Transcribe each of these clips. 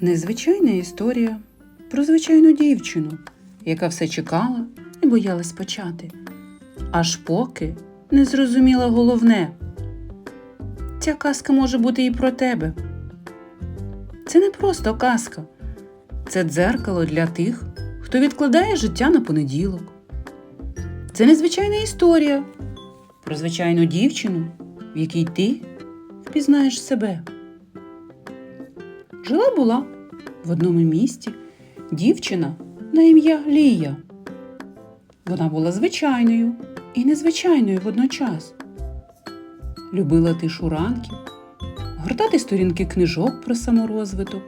Незвичайна історія про звичайну дівчину, яка все чекала і боялась почати, аж поки не зрозуміла головне. Ця казка може бути і про тебе. Це не просто казка, це дзеркало для тих, хто відкладає життя на понеділок. Це незвичайна історія про звичайну дівчину, в якій ти впізнаєш себе. Жила була в одному місті дівчина на ім'я Лія. Вона була звичайною і незвичайною водночас. Любила тишу ранків, гортати сторінки книжок про саморозвиток,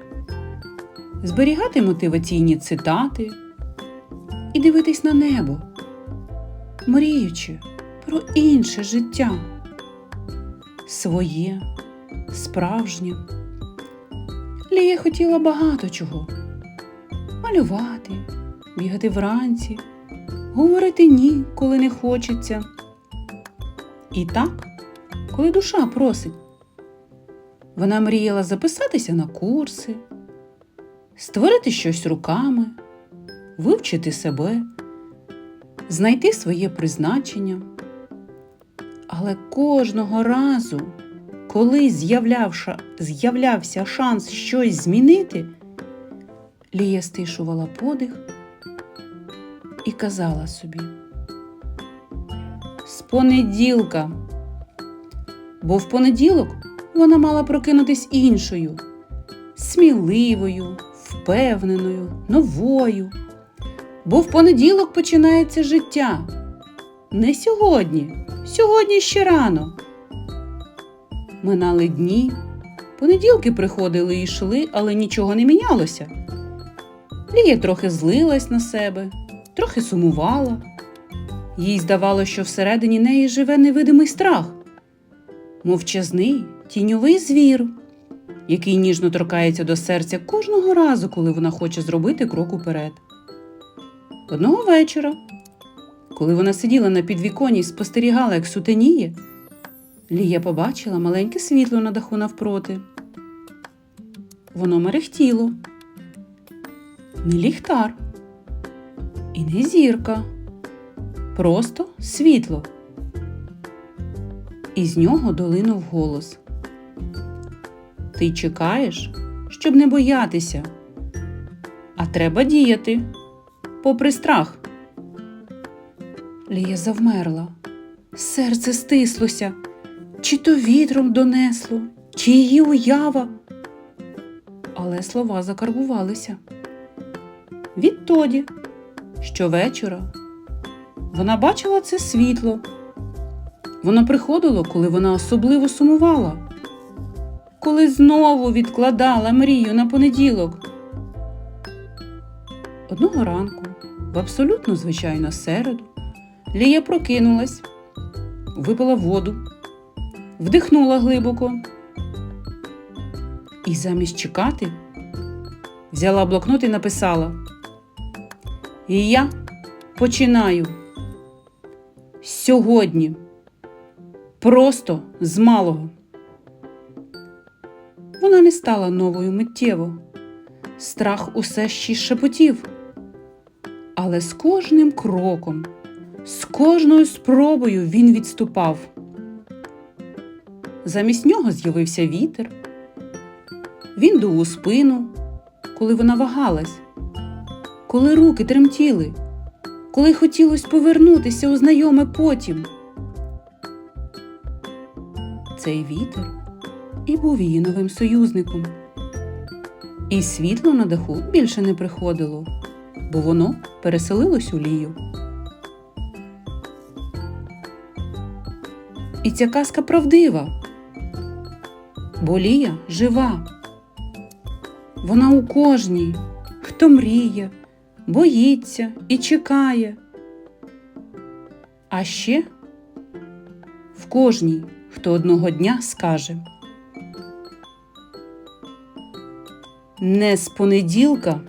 зберігати мотиваційні цитати і дивитись на небо, мріючи про інше життя, своє, справжнє. Лія хотіла багато чого: малювати, бігати вранці, говорити ні, коли не хочеться. І так, коли душа просить. Вона мріяла записатися на курси, створити щось руками, вивчити себе, знайти своє призначення. Але кожного разу, коли з'являвся шанс щось змінити, Лія стишувала подих і казала собі з понеділка. Бо в понеділок вона мала прокинутись іншою, сміливою, впевненою, новою. Бо в понеділок починається життя. Не сьогодні, сьогодні ще рано. Минали дні, понеділки приходили і йшли, але нічого не мінялося. Лія трохи злилась на себе, трохи сумувала. Їй здавалося, що всередині неї живе невидимий страх, мовчазний, тіньовий звір, який ніжно торкається до серця кожного разу, коли вона хоче зробити крок уперед. Одного вечора, коли вона сиділа на підвіконі і спостерігала, як сутеніє, Лія побачила маленьке світло на даху навпроти. Воно мерехтіло. Не ліхтар і не зірка, просто світло. І з нього долинув голос. Ти чекаєш, щоб не боятися, а треба діяти, попри страх. Лія завмерла, серце стислося, чи то вітром донесло, чи її уява. Але слова закарбувалися. Відтоді, щовечора, вона бачила це світло. Воно приходило, коли вона особливо сумувала, коли знову відкладала мрію на понеділок. Одного ранку, в абсолютно звичайну середу, Лія прокинулась, випила воду, вдихнула глибоко і замість чекати взяла блокнот і написала: І я починаю сьогодні. Просто з малого. Вона не стала новою миттєво. Страх усе ще шепотів. Але з кожним кроком, з кожною спробою він відступав. Замість нього з'явився вітер. Він дув у спину, коли вона вагалась, коли руки тремтіли, коли хотілося повернутися у знайоме потім. Цей вітер і був її новим союзником. І світло на даху більше не приходило, бо воно переселилось у лію. І ця казка правдива, бо Лія жива. Вона у кожній, хто мріє, боїться і чекає. А ще в кожній, хто одного дня скаже. Не з понеділка,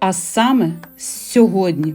а саме з сьогодні.